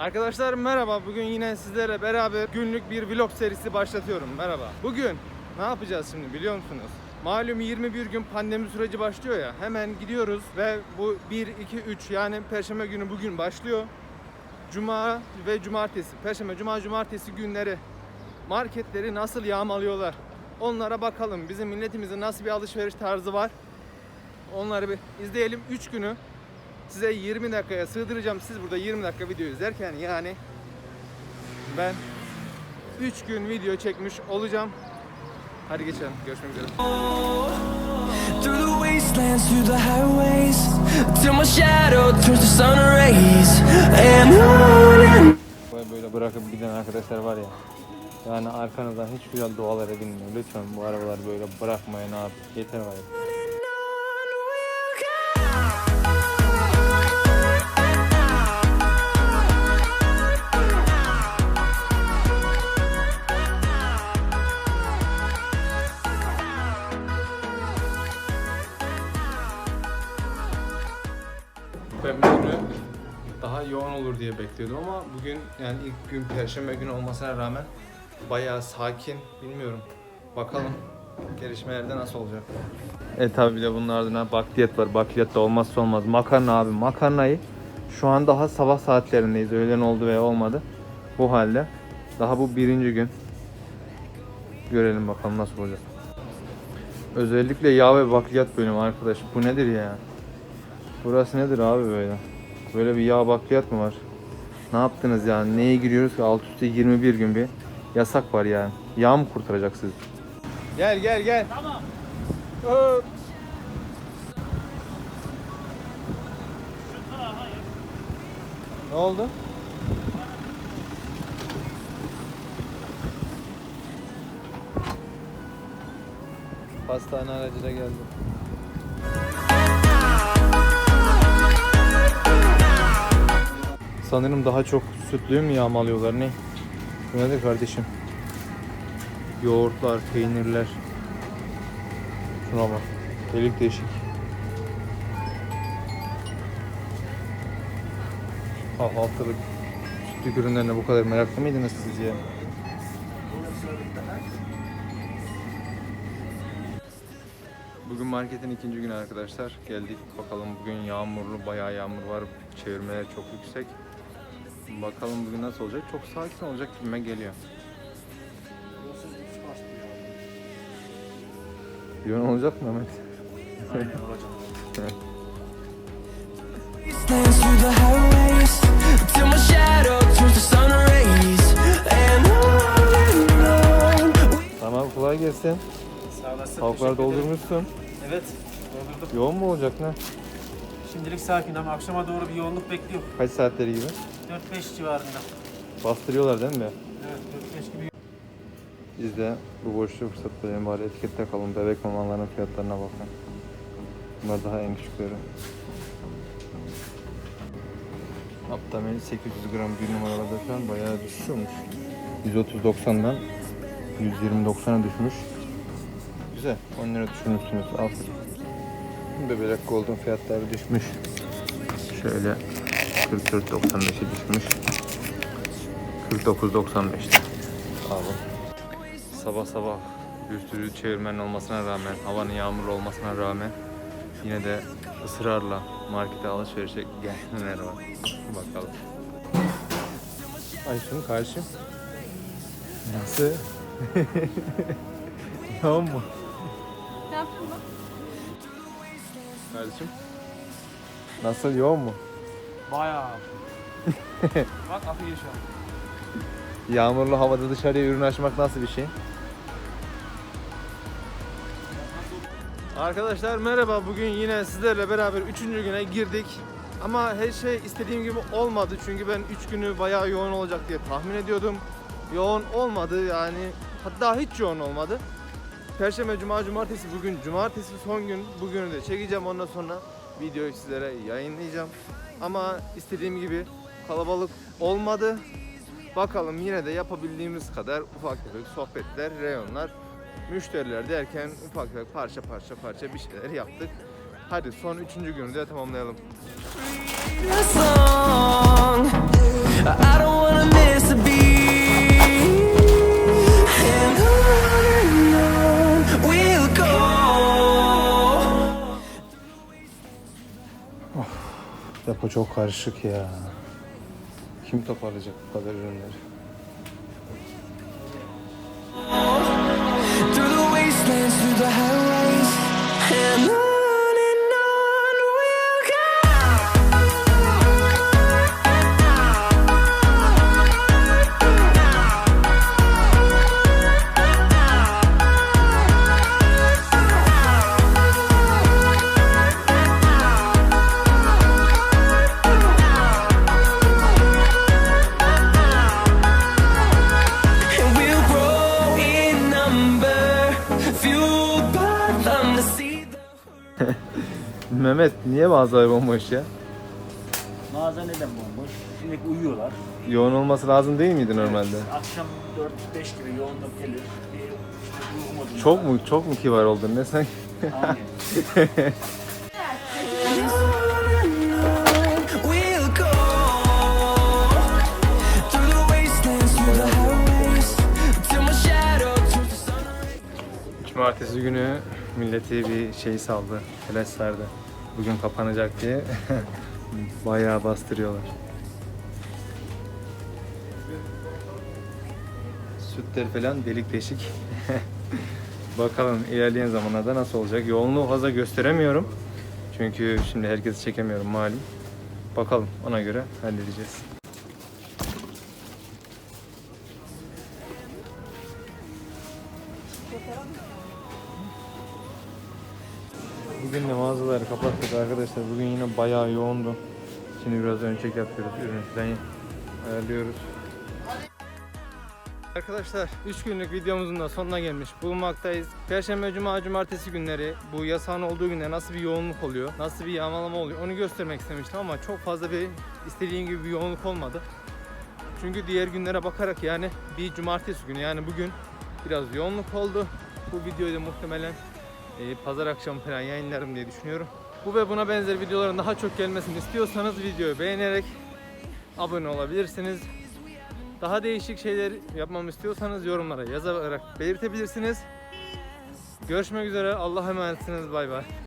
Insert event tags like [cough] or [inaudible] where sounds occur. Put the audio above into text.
Arkadaşlar merhaba. Bugün yine sizlerle beraber günlük bir vlog serisi başlatıyorum. Merhaba. Bugün ne yapacağız şimdi biliyor musunuz? Malum 21 gün pandemi süreci başlıyor ya. Hemen gidiyoruz ve bu 1 2 3 yani perşembe günü bugün başlıyor. Cuma ve cumartesi, perşembe, cuma, cumartesi günleri marketleri nasıl yağmalıyorlar? Onlara bakalım. Bizim milletimizin nasıl bir alışveriş tarzı var? Onları bir izleyelim. 3 günü size 20 dakikaya sığdıracağım. Siz burada 20 dakika video izlerken yani ben 3 gün video çekmiş olacağım. Hadi geçelim. Görüşmek üzere. Through the wastelands, through the highways, till my shadow turns to sun rays, and on and Böyle bırakıp giden arkadaşlar var ya. Yani arkanızdan hiç güzel dualar edinmiyor. Lütfen bu arabalar böyle bırakmayın abi. Yeter var ya. Bugünü daha yoğun olur diye bekliyordum ama bugün yani ilk gün perşembe günü olmasına rağmen bayağı sakin bilmiyorum. Bakalım gelişmelerde nasıl olacak. E tabi bir de bunun ardından bakliyat var. Bakliyat da olmazsa olmaz. Makarna abi. Makarnayı şu an daha sabah saatlerindeyiz. Öğlen oldu veya olmadı. Bu halde. Daha bu birinci gün. Görelim bakalım nasıl olacak. Özellikle yağ ve bakliyat bölümü arkadaş. Bu nedir ya? Burası nedir abi böyle? Böyle bir yağ bakliyat mı var? Ne yaptınız yani? Neye giriyoruz ki? Alt üstte 21 gün bir yasak var yani. Yağ mı kurtaracak sizi? Gel gel gel. Tamam. Ne oldu? Hastane aracıyla geldim. Sanırım daha çok sütlüğü mü yağmalıyorlar ne? Bu nedir kardeşim? Yoğurtlar, peynirler. Şuna bak. Delik deşik. Kahvaltılık sütlük ürünlerine bu kadar meraklı mıydınız siz ya? Bugün marketin ikinci günü arkadaşlar. Geldik bakalım bugün yağmurlu, bayağı yağmur var. Çevirmeler çok yüksek. Bakalım bugün nasıl olacak. Çok sakin olacak gibime geliyor. Yoğun olacak mı Mehmet? and on. Tamam kolay gelsin. Sağ olasın. Tavukları doldurmuşsun. Evet, doldurdum. Yoğun mu olacak ne? Şimdilik sakin ama akşama doğru bir yoğunluk bekliyor. Kaç saatleri gibi? 4-5 civarında. Bastırıyorlar değil mi? Evet, 4-5 gibi. Biz de bu boşluğu fırsatlayalım bari etikette kalın. Bebek mamalarının fiyatlarına bakın. Bunlar daha en küçükleri. Aptamel 800 gram bir numaralarda falan bayağı düşüyormuş. 130.90'dan 120.90'a düşmüş. Güzel. 10 lira düşürmüşsünüz. Aferin. Bebelek Golden fiyatları düşmüş. Şöyle 44.95'e düşmüş. 49.95'te. Abi. Sabah sabah bir sürü çevirmenin olmasına rağmen, havanın yağmurlu olmasına rağmen yine de ısrarla markete alışverişe gelenler var. Bakalım. Ayşun karşım. Nasıl? Yoğun [laughs] mu? Ne yaptın lan? Kardeşim. Nasıl yoğun mu? Bayağı. [laughs] Bak akıyor şu an. Yağmurlu havada dışarıya ürün açmak nasıl bir şey? Arkadaşlar merhaba. Bugün yine sizlerle beraber 3. güne girdik. Ama her şey istediğim gibi olmadı. Çünkü ben 3 günü bayağı yoğun olacak diye tahmin ediyordum. Yoğun olmadı yani. Hatta hiç yoğun olmadı. Perşembe, Cuma, Cumartesi bugün. Cumartesi son gün. Bugünü de çekeceğim. Ondan sonra videoyu sizlere yayınlayacağım. Ama istediğim gibi kalabalık olmadı. Bakalım yine de yapabildiğimiz kadar ufak tefek sohbetler, reyonlar, müşteriler derken ufak tefek parça parça parça bir şeyler yaptık. Hadi son üçüncü günü de tamamlayalım. Çok karışık ya. Kim toparlayacak bu kadar ürünleri? Through the wastelands, through the highways, Mehmet niye bazıları bomboş ya? Mağaza neden bomboş? Sürekli uyuyorlar. Yoğun olması lazım değil miydi normalde? Akşam 4-5 gibi yoğunluk gelir. Bir işte. Çok mu çok mu kibar oldun ne sen? Aynen. Cumartesi günü milleti bir şey saldı, flash sardı. Bugün kapanacak diye [laughs] bayağı bastırıyorlar. Sütler falan delik deşik. [laughs] Bakalım ilerleyen zamanlarda nasıl olacak. Yoğunluğu fazla gösteremiyorum. Çünkü şimdi herkesi çekemiyorum malum. Bakalım ona göre halledeceğiz. Arkadaşlar. Bugün yine bayağı yoğundu. Şimdi biraz ön çek yapıyoruz. Ürün falan ayarlıyoruz. Arkadaşlar 3 günlük videomuzun da sonuna gelmiş bulunmaktayız. Perşembe, Cuma, Cumartesi günleri bu yasağın olduğu günde nasıl bir yoğunluk oluyor, nasıl bir yağmalama oluyor onu göstermek istemiştim ama çok fazla bir istediğim gibi bir yoğunluk olmadı. Çünkü diğer günlere bakarak yani bir cumartesi günü yani bugün biraz yoğunluk oldu. Bu videoyu da muhtemelen e, pazar akşamı falan yayınlarım diye düşünüyorum. Bu ve buna benzer videoların daha çok gelmesini istiyorsanız videoyu beğenerek abone olabilirsiniz. Daha değişik şeyler yapmamı istiyorsanız yorumlara yazarak belirtebilirsiniz. Görüşmek üzere. Allah'a emanetsiniz. Bay bay.